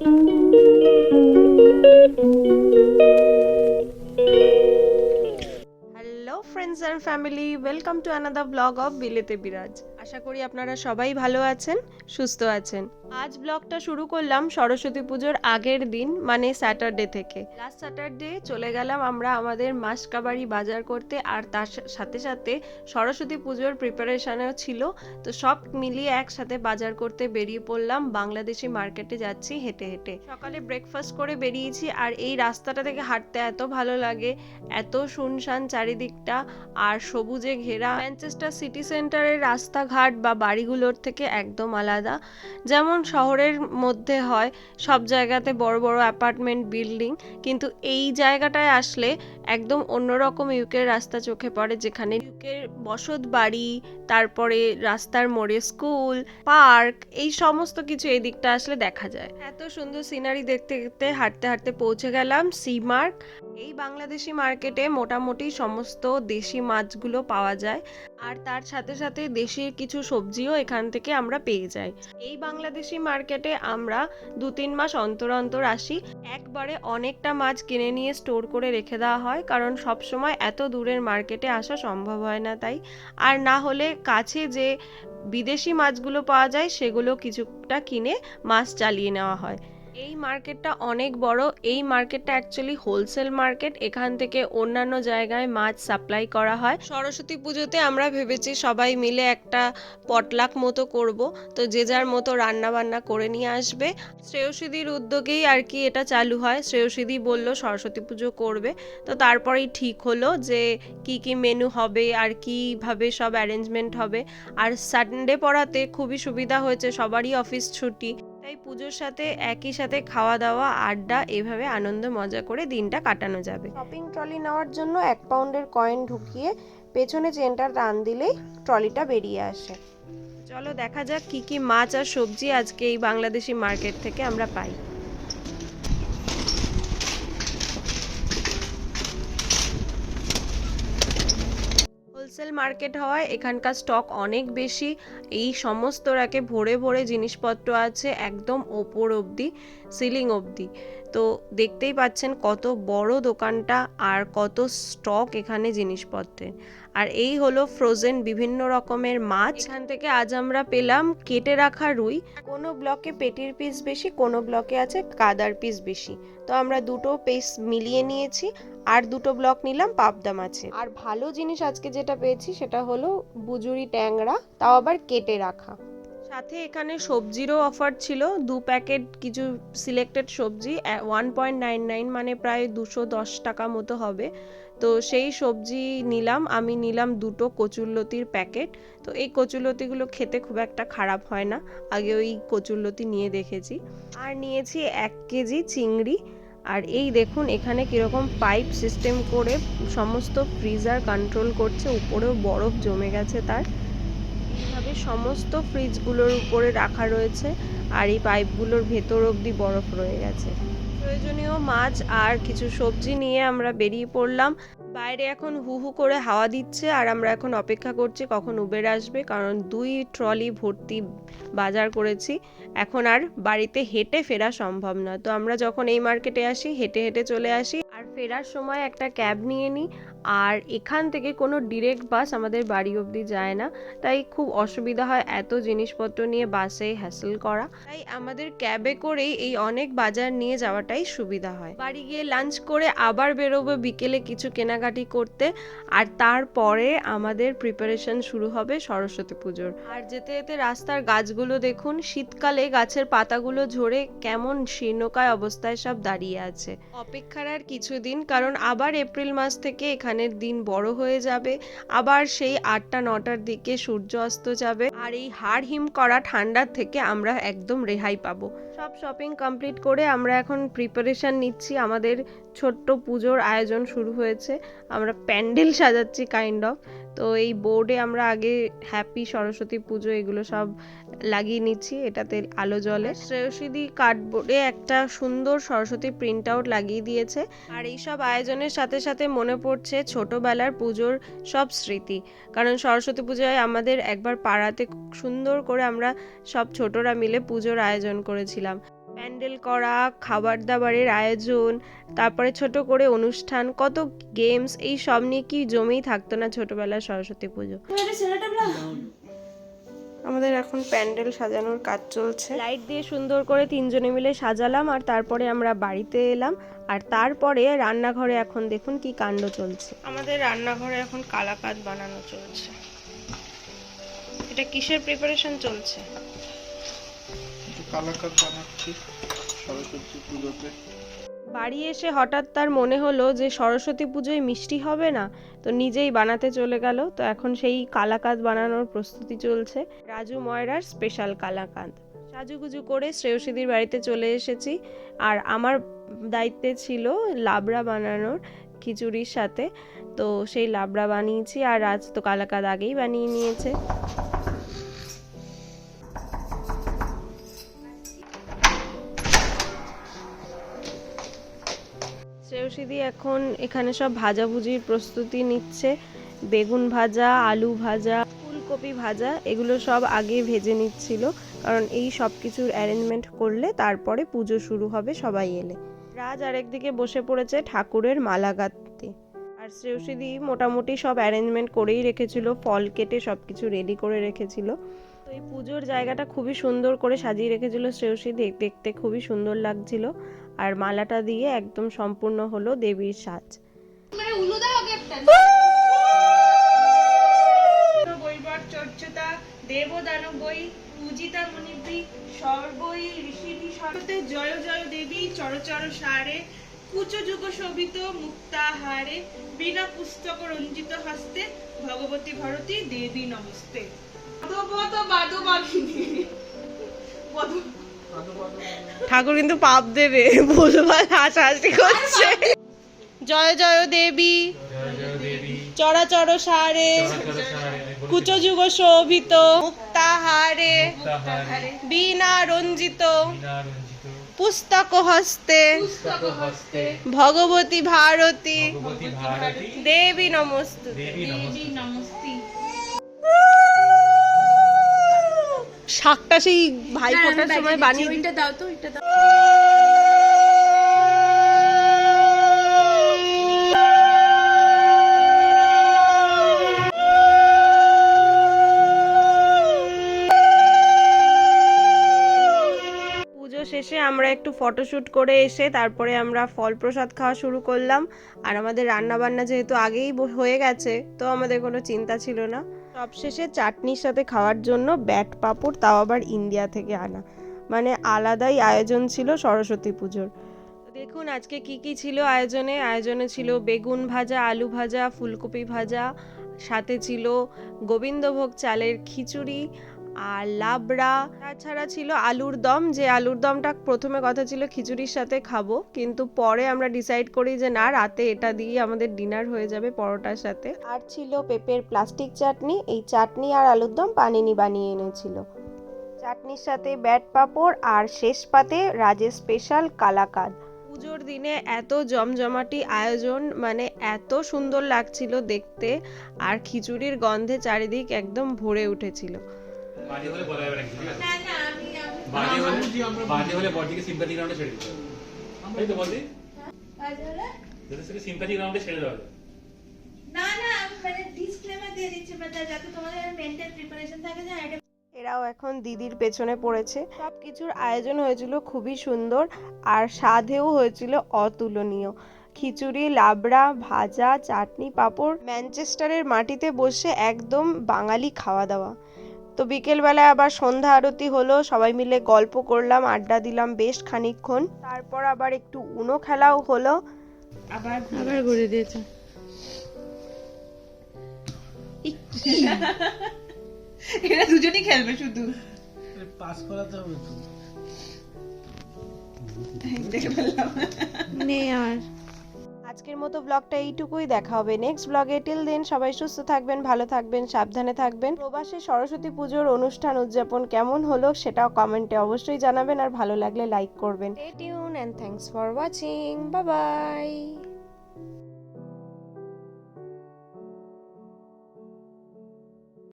Hello friends and family, welcome to another vlog of Bilete Biraj. আশা করি আপনারা সবাই ভালো আছেন, সুস্থ আছেন। আজ ব্লগটা শুরু করলাম সরস্বতী পুজোর আগের দিন মানে স্যাটারডে থেকে। লাস্ট স্যাটারডে চলে গেলাম আমরা আমাদের মাসকাবাড়ি বাজার করতে, আর তার সাথে সাথে সরস্বতী পুজোর প্রিপারেশনও ছিল। তো সব মিলিয়ে একসাথে বাজার করতে বেরিয়ে পড়লাম, বাংলাদেশি মার্কেটে যাচ্ছি হেঁটে হেঁটে। সকালে ব্রেকফাস্ট করে বেরিয়েছি, আর এই রাস্তাটা থেকে হাঁটতে এত ভালো লাগে, এত শুনশান চারিদিকটা, আর সবুজে ঘেরা। ম্যানচেস্টার সিটি সেন্টারের রাস্তাঘাট বা বাড়িগুলোর থেকে একদম আলাদা। যেমন শহরের মধ্যে হয়, সব জায়গাতে বড় বড় অ্যাপার্টমেন্ট বিল্ডিং, কিন্তু এই জায়গাটায় আসলে একদম অন্যরকম ইউকের রাস্তা চোখে পড়ে, যেখানে ইউকের বসত বাড়ি, তারপরে রাস্তার মোড়ে স্কুল, পার্ক, এই সমস্ত কিছু এই দিকটা আসলে দেখা যায়। এত সুন্দর সিনারি দেখতে দেখতে হাঁটতে হাঁটতে পৌঁছে গেলাম সি মার্ক। এই বাংলাদেশি মার্কেটে মোটামুটি সমস্ত দেশি মাছগুলো পাওয়া যায়। আর তার সাথে সাথে দেশির কিছু সবজিও এখান থেকে আমরা পেয়ে যাই। এই বাংলাদেশি মার্কেটে আমরা দু তিন মাস অন্তর অন্তর আসি। একবারে অনেকটা মাছ কিনে নিয়ে স্টোর করে রেখে দেওয়া হয়, কারণ সব সময় এত দূরের মার্কেটে আসা সম্ভব হয় না তাই। আর না হলে কাছে যে বিদেশি মাছগুলো পাওয়া যায়, সেগুলো কিছুটা কিনে মাছ চালিয়ে নেওয়া হয়। এই মার্কেটটা অনেক বড়। এই মার্কেটটা অ্যাকচুয়ালি হোলসেল মার্কেট এখান থেকে অন্যান্য জায়গায় মাছ সাপ্লাই করা হয়। সরস্বতী পুজোতে আমরা ভেবেছি সবাই মিলে একটা পটলাক মতো করব। তো যে যার মতো রান্না বান্না করে নিয়ে আসবে। শ্রেয়সীদির উদ্যোগেই আর কি এটা চালু হয়। শ্রেয়সীদি বলল, সরস্বতী পুজো করবে। তো তারপরেই ঠিক হলো যে কি কি মেনু হবে, আর কীভাবে সব অ্যারেঞ্জমেন্ট হবে। আর সানডে পড়াতে খুবই সুবিধা হয়েছে, সবারই অফিস ছুটি। তাই পুজোর সাথে একই সাথে খাওয়া দাওয়া আড্ডা এভাবে আনন্দ মজা করে দিনটা কাটানো যাবে। শপিং ট্রলি নেওয়ার জন্য এক পাউন্ডের কয়েন ঢুকিয়ে পেছনে চেনটা টান দিলেই ট্রলিটা বেরিয়ে আসে। চলো দেখা যাক কি কি মাছ আর সবজি আজকে এই বাংলাদেশি মার্কেট থেকে আমরা পাই হোলসেল মার্কেট হওয়ায় এখানকার স্টক অনেক বেশি। এই সমস্ত রাকে ভরে ভরে জিনিসপত্র আছে একদম ওপর অবধি সিলিং অবধি। তো দেখতেই পাচ্ছেন কত বড় দোকানটা আর কত স্টক এখানে জিনিসপত্রের। আর এই হলো ফ্রোজেন বিভিন্ন রকমের মাছ। এখান থেকে আজ আমরা পেলাম কেটে রাখা রুই। কোনো ব্লকে পেটির পিস বেশি, কোনো ব্লকে আছে কাদার পিস বেশি। তো আমরা দুটো পিস মিলিয়ে নিয়েছি, আর দুটো ব্লক নিলাম পাবদা মাছে। আর ভালো জিনিস আজকে যেটা পেয়েছি সেটা হলো বুজুরি ট্যাংরা, তাও আবার কেটে রাখা। সাথে এখানে সবজিরও অফার ছিল, দু প্যাকেট কিছু সিলেক্টেড সবজি ওয়ান পয়েন্ট নাইন নাইন মানে প্রায় দুশো দশ টাকা মতো হবে। তো সেই সবজি নিলাম। আমি নিলাম দুটো কচুরলতির প্যাকেট। তো এই কচুরলতিগুলো খেতে খুব একটা খারাপ হয় না। আগে ওই কচুরলতি নিয়ে দেখেছি। আর নিয়েছি এক কেজি চিংড়ি। আর এই দেখুন, এখানে কীরকম পাইপ সিস্টেম করে সমস্ত ফ্রিজার কন্ট্রোল করছে। উপরেও বরফ জমে গেছে তার। এইভাবে সমস্ত ফ্রিজগুলোর উপরে রাখা রয়েছে। আর এই পাইপগুলোর ভেতর অবধি বরফ রয়ে গেছে। প্রয়োজনীয় মাছ আর কিছু সবজি নিয়ে আমরা বেরিয়ে পড়লাম। বাইরে এখন হু হু করে হাওয়া দিচ্ছে আর আমরা এখন অপেক্ষা করছি কখন উবের আসবে, কারণ দুই ট্রলি ভর্তি বাজার করেছি। এখন আর বাড়িতে হেঁটে ফেরা সম্ভব না তো আমরা যখন এই মার্কেটে আসি, হেঁটে হেঁটে চলে আসি। আর ফেরার সময় একটা ক্যাব নিয়ে নিই। আর এখান থেকে কোনো ডিরেক্ট বাস আমাদের বাড়ি অবধি যায় না। তাই খুব অসুবিধা হয় এত জিনিসপত্র নিয়ে বাসে হ্যাসেল করা। তাই আমাদের ক্যাবে করেই এই অনেক বাজার নিয়ে যাওয়াটাই সুবিধা হয়। বাড়ি গিয়ে লাঞ্চ করে আবার বেরোবো বিকেলে কিছু কেনাকাটি করতে। আর তারপরে আমাদের প্রিপারেশন শুরু হবে সরস্বতী পুজোর। আর যেতে যেতে রাস্তার গাছগুলো দেখুন, শীতকালে গাছের পাতাগুলো ঝরে কেমন শীর্ণকায় অবস্থায় সব দাঁড়িয়ে আছে। অপেক্ষার আর কিছুদিন, কারণ আবার এপ্রিল মাস থেকে এখানের দিন বড় হয়ে যাবে। আবার সেই আটটা, নটার দিকে সূর্য অস্ত যাবে। আর এই হাড় হিম করা ঠান্ডার থেকে আমরা একদম রেহাই পাবো। সব শপিং কমপ্লিট করে আমরা এখন প্রিপারেশন নিচ্ছি। আমাদের ছোট্ট পুজোর আয়োজন শুরু হয়েছে। আমরা প্যান্ডেল সাজাচ্ছি কাইন্ড অফ তো এই বোর্ডে আমরা আগে হ্যাপি সরস্বতী পুজো এগুলো সব লাগিয়ে নিচ্ছি, এটাতে আলো জ্বলে শ্রেয়সীদি কার্ডবোর্ডে একটা সুন্দর সরস্বতী প্রিন্ট আউট লাগিয়ে দিয়েছে। আর এই সব আয়োজনের সাথে সাথে মনে পড়ছে ছোটবেলার পুজোর সব স্মৃতি। কারণ সরস্বতী পূজায় আমাদের একবার পাড়াতে সুন্দর করে আমরা সব ছোটরা মিলে পুজোর আয়োজন করেছিলাম। প্যান্ডেল করা খাবার দাবারের আয়োজন তারপরে ছোট করে অনুষ্ঠান কত গেমস এই সব নিয়ে কি জমেই থাকতো না ছোটবেলার সরস্বতী পুজো? আমাদের এখন প্যান্ডেল সাজানোর কাজ চলছে। লাইট দিয়ে সুন্দর করে তিনজনে মিলে সাজালাম আর তারপরে আমরা বাড়িতে এলাম। আর তারপরে রান্নাঘরে এখন দেখুন কি কাণ্ড চলছে। আমাদের রান্নাঘরে এখন কালাকাদ বানানো চলছে। এটা কিসের প্রিপারেশন চলছে? বাড়ি এসে হঠাৎ তার মনে হলো যে সরস্বতী পুজোয় মিষ্টি হবে না, তো নিজেই বানাতে চলে গেল। তো এখন সেই কালাকাঁদ বানানোর প্রস্তুতি চলছে। রাজু ময়রার স্পেশাল কালাকাঁদ সাজুগুজু করে শ্রেয়সীদির বাড়িতে চলে এসেছি। আর আমার দায়িত্বে ছিল লাবড়া বানানোর খিচুড়ির সাথে। তো সেই লাবড়া বানিয়েছি আর রাজ তো কালাকাঁদ আগেই বানিয়ে নিয়েছে। শ্রেয়সীদি এখন এখানে সব ভাজাভুজির প্রস্তুতি নিচ্ছে। বেগুন ভাজা, আলু ভাজা, ফুলকপি ভাজা, এগুলো সব আগে ভেজে নিচ্ছিল। কারণ এই সব কিছুর অ্যারেঞ্জমেন্ট করলে তারপরে পুজো শুরু হবে সবাই এলে। রাজ আরেকদিকে বসে পড়েছে ঠাকুরের মালা গাঁথতে। আর শ্রেয়সীদি মোটামুটি সব অ্যারেঞ্জমেন্ট করেই রেখেছিল, ফল কেটে সব কিছু রেডি করে রেখেছিল। এই পুজোর জায়গাটা খুবই সুন্দর করে সাজিয়ে রেখেছিল শ্রেয়সী দেখ- দেখতে খুবই সুন্দর লাগছিল। আর মালাটা দিয়ে একদম সম্পূর্ণ হলো দেবীর সাজ। চর্চতা পূজিতা মুনিভি সর্বই ঋষিভি সর্বতে জয় জয় দেবী চরচর সারে কুচ যুগ শোভিত মুক্তাহারে বিনা পুস্তক রঞ্জিত হস্তে ভগবতী ভারতী দেবী নমস্তে। ঠাকুর কিন্তু পাপ দেবে ভুলভাল হাসাহাসি করছে। জয় জয় দেবী চরাচর সারে কুচযুগ শোভিত মুক্তাহারে বিনা রঞ্জিত পুস্তক হস্তে ভগবতী ভারতী দেবী নমস্ত। শাকটা সেই ভাই ফোটার সময় বানিয়ে। ওইটা দাও তো ওইটা দাও। পুজো শেষে আমরা একটু ফটোশ্যুট করে এসে তারপরে আমরা ফল প্রসাদ খাওয়া শুরু করলাম। আর আমাদের রান্না বান্না যেহেতু আগেই ব- হয়ে গেছে তো আমাদের কোনো চিন্তা ছিল না। সবশেষে চাটনির সাথে খাওয়ার জন্য ব্যাট পাপড় তাও আবার ইন্ডিয়া থেকে আনা। মানে আলাদাই আয়োজন ছিল সরস্বতী পুজোর। দেখুন, আজকে কি কি ছিল আয়োজনে? আয়োজনে ছিল বেগুন ভাজা, আলু ভাজা, ফুলকপি ভাজা, সাথে ছিল গোবিন্দভোগ চালের খিচুড়ি আর লাবড়া, তাছাড়া ছিল আলুর দম, যে আলুর দমটা প্রথমে কথা ছিল খিচুড়ির সাথে খাব, কিন্তু পরে আমরা ডিসাইড করি যে না, রাতে এটা দিয়ে আমাদের ডিনার হয়ে যাবে পরোটার সাথে। আর ছিল পেঁপের প্লাস্টিক চাটনি, এই চাটনি আর আলুর দম পানিনি বানিয়ে এনেছিল। চাটনির সাথে ব্যাট পাঁপড় আর শেষ পাতে রাজের স্পেশাল কালাকাদ। পুজোর দিনে এত জমজমাটি আয়োজন মানে এত সুন্দর লাগছিল দেখতে, আর খিচুড়ির গন্ধে চারিদিক একদম ভরে উঠেছিল। বাজে হলে বলা যাবে না কিছু, না না আমি আমি বাজে হলে বাজে হলে বডিকে সিম্পাথি রাউন্ডে ছেড়ে দিতে হবে। তাই তো বলদি বাজারে যাতে সেটা সিম্পাথি রাউন্ডে ছেড়ে দেওয়া না না মানে ডিসক্লেমার দিয়ে দিচ্ছি যাতে তোমাদের মেন্টাল প্রিপারেশন থাকে যে এটা এরাও এখন দিদির পেছনে পড়েছে। সব কিছুর আয়োজন হয়েছিল খুবই সুন্দর আর স্বাদেও হয়েছিল অতুলনীয়। খিচুড়ি লাবড়া ভাজা চাটনি পাঁপড় ম্যানচেস্টারের মাটিতে বসে একদম বাঙালি খাওয়া দাওয়া। তো বিকেলবেলায় আবার সন্ধ্যা আরতি হলো সবাই মিলে গল্প করলাম আড্ডা দিলাম বেশ খানিকক্ষণ। তারপর আবার একটু উনো খেলাও হলো। আবার আবার ঘুরে দিয়েছে। এরা দুজনেই খেলবে শুধু। পাস করাতে হবে তো। দেখে ফেললাম আজকের মতো ব্লগটা এইটুকুই, দেখা হবে নেক্সট ব্লগে টিল দিন সবাই সুস্থ থাকবেন, ভালো থাকবেন, সাবধানে থাকবেন। প্রবাসে সরস্বতী পুজোর অনুষ্ঠান উদযাপন কেমন হলো সেটাও কমেন্টে অবশ্যই জানাবেন। আর ভালো লাগলে লাইক করবেন। Thanks tune and thanks for watching bye